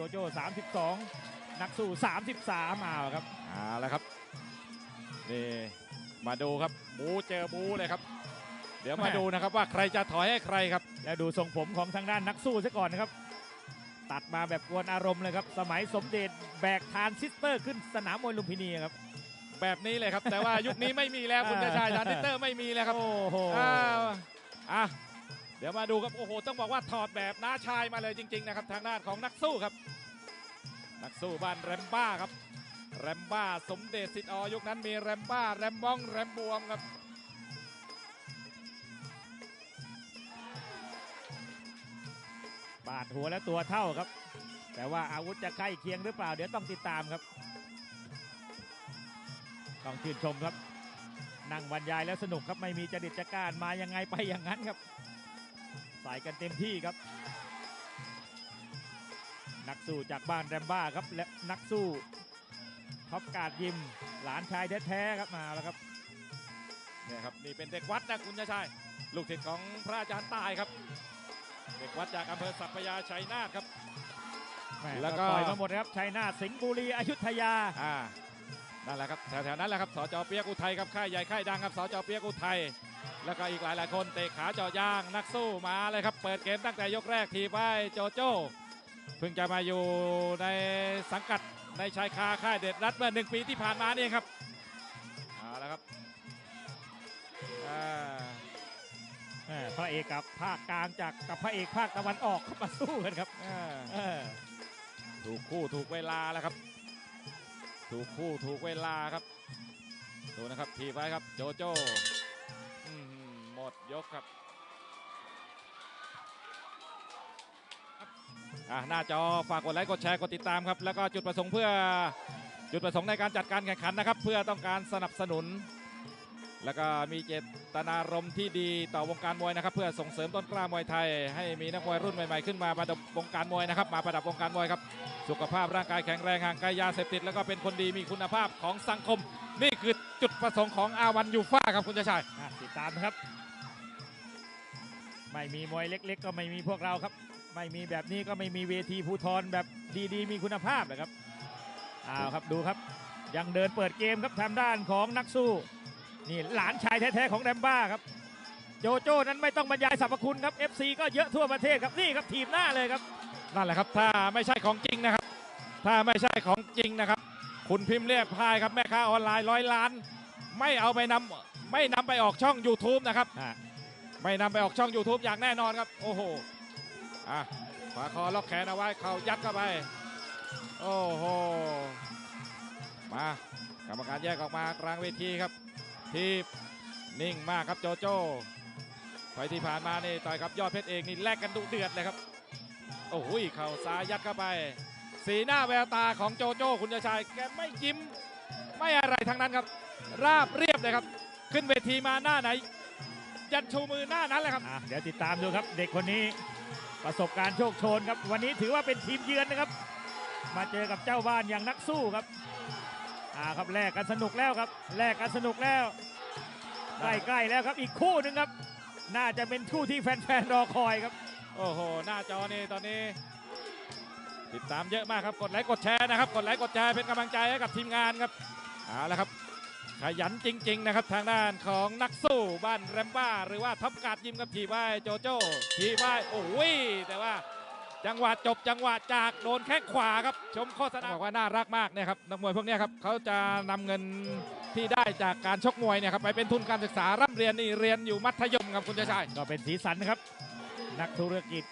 จโจ้32 นักสู้ 33มาครับเอาละครับนี่มาดูครับบูเจอบูเลยครับ เดี๋ยวมาแม่ดูนะครับว่าใครจะถอยให้ใครครับ แล้วดูทรงผมของทางด้านนักสู้ซะก่อนนะครับ ตัดมาแบบกวนอารมณ์เลยครับ สมัยสมเด็จแบกทานซิสเตอร์ขึ้นสนามมวยลุมพินีครับ แบบนี้เลยครับ แต่ว่ายุคนี้ไม่มีแล้วคุณอ่าชาชายทรานซิสเตอร์ไม่มีแล้วครับโอ้โหอ้าวอะ เดี๋ยวมาดูครับโอ้โหต้องบอกว่าถอดแบบน้าชายมาเลยจริง ๆ นะครับ ทางด้านของนักสู้ครับ นักสู้บ้านแรมบ้าครับแรมบ้าสมเด็จสิทธิ์อยุคนั้นมีแรมบ้าแรมบ้องแรมบวมครับปาดหัวแล้วตัวเท่าครับ แต่ว่าอาวุธจะใกล้เคียงหรือเปล่า เดี๋ยวต้องติดตามครับ ต้องชื่นชมครับ นั่งบรรยายแล้วสนุกครับไม่มีจดิตจักรานมายังไงไปอย่างนั้นครับ ส่กันเต็มที่ครับ นักสู้จากบ้านแรมบ้าครับและนักสู้ท็อปการ์ดยิมหลานชายแท้ๆครับมาแล้วครับเนี่ยครับนี่เป็นเด็กวัดนะคุณชาชายลูกศิษย์ของพระอาจารย์ตายครับ เด็กวัดจากอำเภอสัพพยาชัยนาทครับแม่แล้วก็ต่อยมาหมดครับชัยนาทสิงห์บุรีอยุธยาอ่านั่นแหละครับแถวๆนั้นแหละครับสจเปียกอุทัยครับค่ายใหญ่ค่ายดังครับสจเปียกอุทัย แล้วก็อีกหลายๆคนเตะขาเจาะยางนักสู้มาเลยครับ เปิดเกมตั้งแต่ยกแรกทีไปโจโจ้เพิ่งจะมาอยู่ในสังกัดในชายคาค่ายเด็ดรัฐเมื่อหนึ่งปีที่ผ่านมานี่เองครับเอาละครับอ่าแม่พระเอกกับภาคกลางจากกับพระเอกภาคตะวันออกเข้ามาสู้กันครับอ่าเออถูกคู่ถูกเวลาแล้วครับ ถูกคู่ถูกเวลาครับดูนะครับทีไว้ครับโจโจ้อื้อหือหม ดยกครับหน้าจอฝากกดไลค์กดแชร์กดติดตามครับ แล้วก็จุดประสงค์เพื่อจุดประสงค์ในการจัดการแข่งขันนะครับ เพื่อต้องการสนับสนุน แล้วก็มีเจตนารมณ์ที่ดีต่อวงการมวยนะครับ เพื่อส่งเสริมต้นกล้ามวยไทย ให้มีนักมวยรุ่นใหม่ๆขึ้นมาประดับวงการมวยนะครับ มาประดับวงการมวยครับ สุขภาพร่างกายแข็งแรงห่างไกลยาเสพติดแล้วก็เป็นคนดีมีคุณภาพของสังคม นี่คือจุดประสงค์ของอาวันยูฟ่าครับคุณชาชัยติดตามนะครับ ไม่มีมวยเล็ก ๆ ก็ไม่มีพวกเราครับ ไม่มีแบบนี้ก็ไม่มีเวทีภูทรแบบดีๆ มีคุณภาพนะครับเอาครับดูครับ ยังเดินเปิดเกมครับทางด้านของนักสู้นี่หลานชายแท้ๆของแรมบ้าครับโจโจ้นั้นไม่ต้องบรรยายสรรพคุณครับ FC ก็เยอะทั่วประเทศครับนี่ครับทีมหน้าเลยครับนั่นแหละครับ ถ้าไม่ใช่ของจริงนะครับ ถ้าไม่ใช่ของจริงนะครับ คุณพิมพ์เรียบพายครับแม่ค้าออนไลน์ร้อยล้าน ไม่เอาไปนำไม่นำไปออกช่อง YouTube นะครับอะ ไม่นำไปออกช่อง YouTube อย่างแน่นอนครับ โอ้โหอะขวาคอล็อกแขนเอาไว้เข่ายัดเข้าไป โอ้โห มากรรมการแยกออกมากลางเวทีครับ ทีบนิ่งมากครับโจโจ้ไฟที่ผ่านมานี่ต่อยกับยอดเพชรเองนี่แลกกันดุเดือดเลยครับ โอ้โหเข่าซ้ายยัดเข้าไป สีหน้าแววตาของโจโจ้คุณชายแกไม่ยิ้ม ไม่อะไรทั้งนั้นครับ ราบเรียบเลยครับ ขึ้นเวทีมาหน้าไหน ยันชูมือหน้านั้นเลยครับอะเดี๋ยวติดตามดูครับ เด็กคนนี้ประสบการณ์โชคโชนครับ วันนี้ถือว่าเป็นทีมเยือนนะครับ มาเจอกับเจ้าบ้านอย่างนักสู้ครับอ่าครับแลกกันสนุกแล้วครับแลกกันสนุกแล้วใกล้ๆแล้วครับอีกคู่หนึ่งครับ น่าจะเป็นคู่ที่แฟนๆรอคอยครับ โอ้โห หน้าจอนี่ตอนนี้ ติดตามเยอะมากครับ กดไลค์กดแชร์นะครับ กดไลค์กดแชร์เป็นกำลังใจให้กับทีมงานครับเอาละครับ ขยันจริง ๆ นะครับ ทางด้านของนักสู้บ้านแรมบ้า หรือว่าท็อปการ์ดยิมกับทีไว้โจโจ้ทีไว้โอ้ยแต่ว่าจังหวะจบจังหวะจากโดนแข้งขวาครับ ชมโฆษณาบอกว่าน่ารักมากเนี่ยครับนักมวยพวกเนี้ยครับเขาจะนำเงินที่ได้จากการชกมวยเนี่ยครับไปเป็นทุนการศึกษาร่ำเรียนนี่เรียนอยู่มัธยมครับคุณชายชายก็เป็นสีสันนะครับ นักธุรกิจ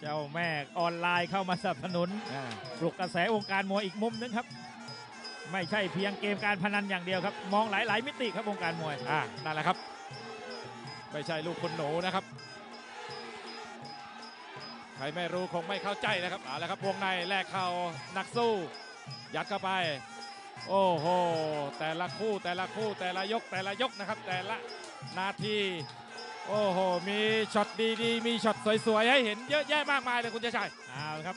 เจ้าแม่ออนไลน์เข้ามาสนับสนุนอ่าปลุกกระแสวงการมวยอีกมุมนึงครับ ไม่ใช่เพียงเกมการพนันอย่างเดียวครับ มองหลาย ๆ มิติครับวงการมวยอ่านั่นแหละครับ ไม่ใช่ลูกคุณหนูนะครับ ใครไม่รู้คงไม่เข้าใจนะครับเอาละครับวงในแลกเข่านักสู้ ยัดเข้าไป โอ้โห แต่ละคู่แต่ละคู่แต่ละยกแต่ละยกนะครับ แต่ละนาทีโอ้โห มีช็อตดีๆ มีช็อตสวยๆ ให้เห็นเยอะแยะมากมายเลยคุณเจชัยเอาละครับ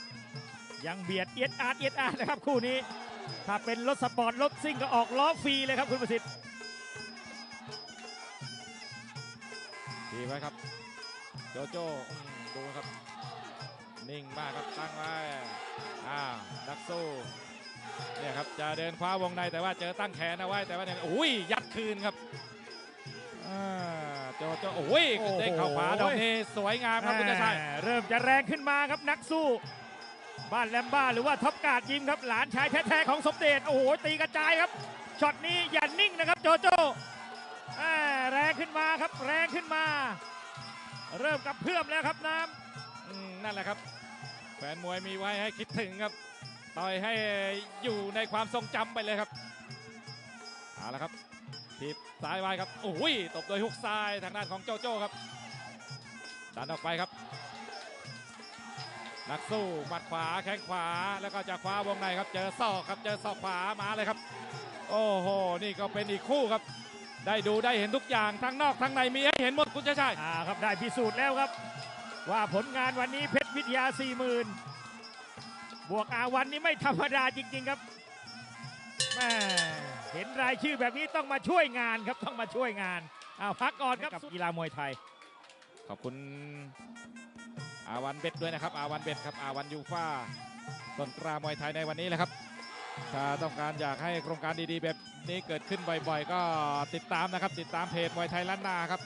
ยังเบียดเอียดอาร์ตเอียดอาร์ตนะครับคู่นี้ ถ้าเป็นรถสปอร์ตรถซิ่งก็ออกล้อฟรีเลยครับคุณประสิทธิ์ดีไว้ครับ โจโจ้อืมดูครับ นิ่งมากครับตั้งไว้อ้าวนักสู้เนี่ยครับจะเดินคว้าวงในแต่ว่าเจอตั้งแขนเอาไว้แต่ว่าเนี่ยอุ้ยยัดคืนครับอ่าโจโจโอ้ยโอ้โหเด้งเข่าขวาดอกนี้สวยงามครับคุณชายแหม่เริ่มจะแรงขึ้นมาครับนักสู้ บ้านแลมบ้าหรือว่าท็อปการ์ดยิมครับหลานชายแท้ๆของสมเด็จโอ้โหตีกระจายครับช็อตนี้อย่านิ่งนะครับโจโจแรงขึ้นมาครับแรงขึ้นมา เริ่มกับเพื่อมแล้วครับน้อืมนั่นแหละครับ แฟนมวยมีไว้ให้คิดถึงครับต่อยให้อยู่ในความทรงจำไปเลยครับเอาละครับทีบซ้ายไว้ครับโอ้ยตบโดยฮุกซ้ายทางด้านของโจโจ้ครับดันออกไปครับ นักสู้หมัดขวาแข้งขวาแล้วก็จะคว้าวงในครับ เจอศอกครับเจอศอกขวามาเลยครับ โอ้โหนี่ก็เป็นอีกคู่ครับ ได้ดูได้เห็นทุกอย่างทั้งนอกทั้งในมีให้เห็นหมดคุณชายชายำอ่าครับได้พิสูจน์แล้วครับ ว่าผลงานวันนี้เพชรวิทยา40,000บวกอาวันนี้ไม่ธรรมดาจริง ๆครับแม่เห็นรายชื่อแบบนี้ต้องมาช่วยงานครับต้องมาช่วยงานเอาพักก่อนครับกับกีฬามวยไทยขอบคุณ อาวันเบ็ดด้วยนะครับ อาวันเบ็ดครับ อาวันยูฟ่าต้นกล้ามวยไทยในวันนี้แหละครับ ถ้าต้องการอยากให้โครงการดีๆ แบบนี้เกิดขึ้นบ่อยๆ ก็ติดตามนะครับ ติดตามเพจมวยไทยล้านนาครับ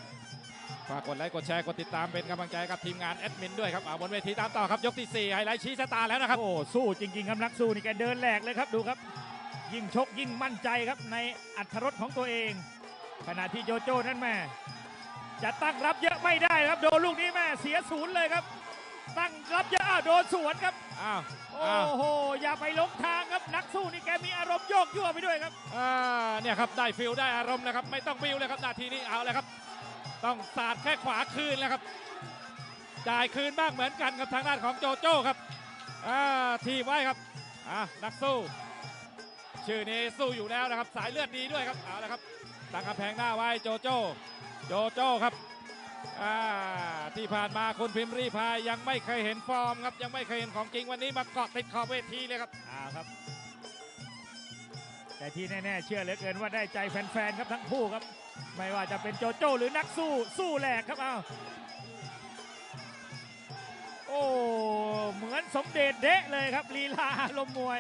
ฝากกดไลค์กดแชร์กดติดตามเป็นกำลังใจกับทีมงานแอดมินด้วยครับเอาบนเวทีตามต่อครับยกที่4ไฮไลท์ชี้ชะตาแล้วนะครับ โอ้สู้จริงๆครับนักสู้นี่แกเดินแหลกเลยครับดูครับ ยิ่งชกยิ่งมั่นใจครับในอัธรสของตัวเอง ขณะที่โจโจ้นั้นแม่จะตั้งรับเยอะไม่ได้ครับโดนลูกนี้แม่เสียศูนย์เลยครับ ตั้งรับเยอะอ้าวโดนสวนครับอ้าวโอ้อ้าวโหอย่าไปหลงทางครับนักสู้นี่แกมีอารมณ์โยกยั่วไปด้วยครับอ่าเนี่ยครับได้ฟิลได้อารมณ์แล้วครับ ไม่ต้องฟิลเลยครับนาทีนี้เอาเลยครับ ต้องสาดแค่ขวาคืนแล้วครับจ่ายคืนบ้างเหมือนกันกับทางด้านของโจโจ้ครับอ่าทีบไว้ครับอ่านักสู้ ชื่อนี้สู้อยู่แล้วนะครับ สายเลือดดีด้วยครับเอาละครับตั้งกำแพงหน้าไว้โจโจ้โจโจ้ครับอ่า ที่ผ่านมาคุณพิมพ์รีพายยังไม่เคยเห็นฟอร์มครับยังไม่เคยเห็นของจริงวันนี้มาเกาะติดขอบเวทีเลยครับอ้าวครับ แต่ที่แน่ๆเชื่อเหลือเกินว่าได้ใจแฟนๆครับทั้งคู่ครับ ไม่ว่าจะเป็นโจโจ้หรือนักสู้สู้แหลกครับอ้าวโอ้เหมือนสมเด็จเดะเลยครับลีลาลมณ์มวย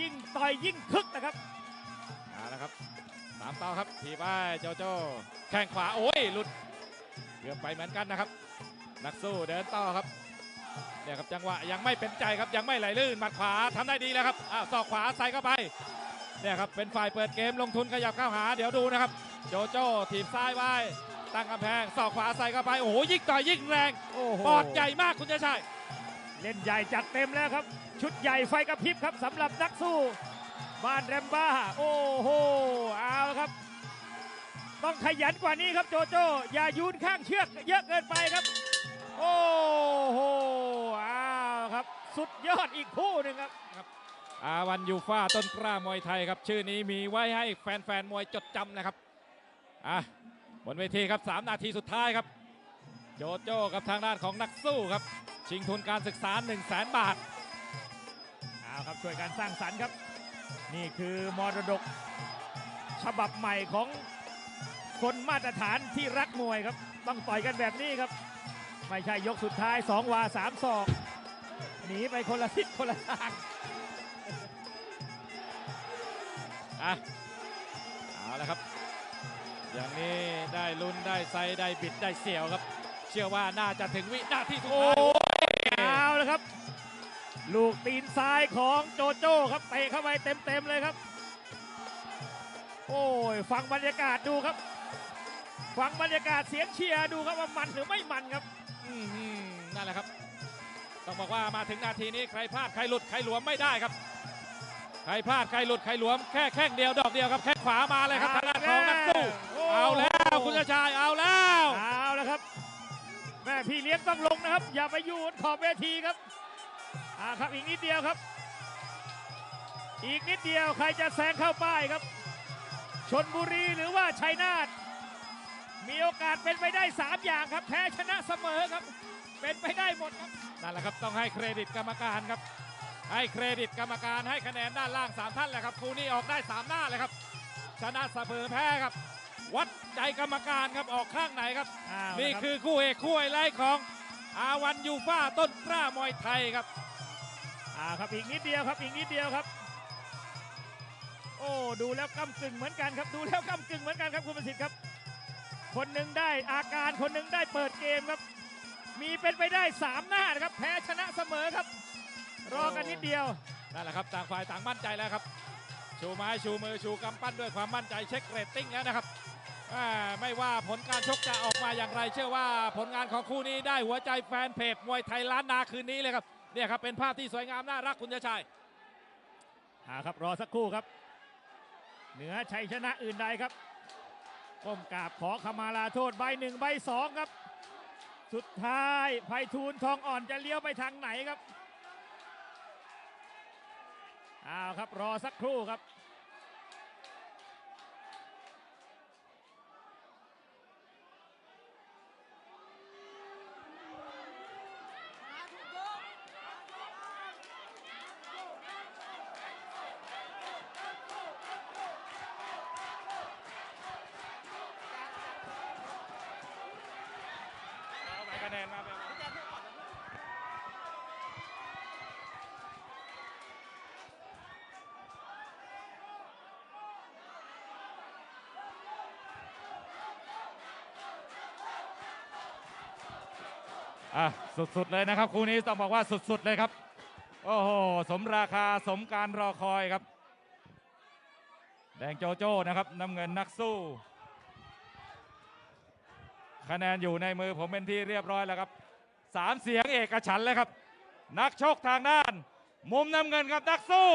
ยิ่งต่อยยิ่งคึกนะครับเอาละครับตามต่อครับทีบไปโจโจ้แข้งขวาโอ้ยหลุด เกือบไปเหมือนกันนะครับ นักสู้เดินต่อครับเนี่ยครับจังหวะยังไม่เป็นใจครับยังไม่ไหลลื่นหมัดขวาทำได้ดีแล้วครับอ้าวศอกขวาใส่เข้าไปเนี่ยครับเป็นฝ่ายเปิดเกมลงทุนขยับเข้าหา เดี๋ยวดูนะครับ โจโจ้ถีบซ้ายไว้ตั้งกำแพงศอกขวาใส่เข้าไปโอ้โหยิ่งต่อยยิ่งแรงโอ้โหปอดใหญ่มากคุณชายชัยเล่นใหญ่จัดเต็มแล้วครับ ชุดใหญ่ไฟกระพริบครับสำหรับนักสู้บ้านแรมบ้า โอ้โหเอาละครับ ต้องขยันกว่านี้ครับโจโจ้อย่ายืนข้างเชือกเยอะเกินไปครับ โอ้โหเอาละครับ สุดยอดอีกคู่หนึ่งครับอาวันยูฟ่าต้นกล้ามวยไทยครับ ชื่อนี้มีไว้ให้แฟนๆมวยจดจำนะครับอะบนเวทีครับ 3 นาทีสุดท้ายครับ โจโจ้กับทางด้านของนักสู้ครับ ชิงทุนการศึกษา 1 0 0 0 0แบาทเอาครับช่วยการสร้างสรรค์ครับ นี่คือมรดกฉบับใหม่ของ คนมาตรฐานที่รักมวยครับ ต้องต่อยกันแบบนี้ครับ ไม่ใช่ยกสุดท้าย 2 วา 3 ศอก หนีไปคนละทิศคนละทางอะเอาละครับ อย่างนี้ได้ลุ้นได้ไซได้บิดได้เสี่ยวครับ เชื่อว่าน่าจะถึงวินาทีสุดโอ้ท้ายเอาแล้วครับ ลูกตีนซ้ายของโจโจ้ครับเตะเข้าไปเต็มๆเลยครับ โอ้ย ฟังบรรยากาศดูครับ ฟังบรรยากาศเสียงเชียร์ดูครับว่ามันหรือไม่มันครับอื้อหือนั่นแหละครับ ต้องบอกว่ามาถึงนาทีนี้ใครพลาดใครหลุดใครหลวมไม่ได้ครับ ใครพลาดใครหลุดใครหลวมแค่แข้งเดียวดอกเดียวครับแข้งขวามาเลยครับทางด้านของนักสู้โอ้เอาแล้วคุณชายเอาแล้วเอาแล้วครับแม่พี่เลี้ยงต้องลงนะครับ อย่าไปอยู่บนขอบเวทีครับอ่าครับอีกนิดเดียวครับ อีกนิดเดียวใครจะแซงเข้าป้ายครับชนบุรีหรือว่าชัยนาท มีโอกาสเป็นไปได้ 3 อย่างครับ แพ้ชนะเสมอครับ เป็นไปได้หมดครับนั่นแหละครับต้องให้เครดิตกรรมการครับ ให้เครดิตกรรมการให้คะแนนด้านล่างสามท่านแหละครับคู่นี้ออกได้สามหน้าเลยครับ ชนะเสมอแพ้ครับ วัดใจกรรมการครับออกข้างไหนครับเอานี่ละรับคือคู่เอกคู่ไฮไลท์ของอาวันยูฟ่าต้นกล้ามวยไทยครับ อ่าครับอีกนิดเดียวครับอีกนิดเดียวครับ โอ้ดูแล้วก้ากึ่งเหมือนกันครับ ดูแล้วก้ากึ่งเหมือนกันครับคุณประสิทธิ์ครับ คนหนึ่งได้อาการคนหนึ่งได้เปิดเกมครับ มีเป็นไปได้สามหน้านะครับ แพ้ชนะเสมอครับ รอกันนิดเดียวนั่นแหละครับต่างฝ่ายต่างมั่นใจแล้วครับ ชูไม้ชูมือชูกำปั้นด้วยความมั่นใจเช็คเรตติ้งแล้วนะครับอ่าไม่ว่าผลการชกจะออกมาอย่างไร เชื่อว่าผลงานของคู่นี้ได้หัวใจแฟนเพจมวยไทยล้านนาคืนนี้เลยครับเนี่ยครับเป็นภาพที่สวยงามน่ารักคุณชชัยอ่าครับรอสักครู่ครับ เหนือชัยชนะอื่นใดครับ ก้มกราบขอขมาลาโทษใบหนึ่งใบสองครับ สุดท้ายไพฑูรย์ทองอ่อนจะเลี้ยวไปทางไหนครับอ้าวครับรอสักครู่ครับ คะแนนมาแบบอะสุดๆเลยนะครับ คู่นี้ต้องบอกว่าสุดๆเลยครับ โอ้โหสมราคาสมการรอคอยครับ แดงโจโจ้นะครับน้ำเงินนักสู้ คะแนนอยู่ในมือผมเป็นที่เรียบร้อยแล้วครับสามเสียงเอกฉันเลยครับ นักชกทางด้าน มุมน้ำเงินครับนักสู้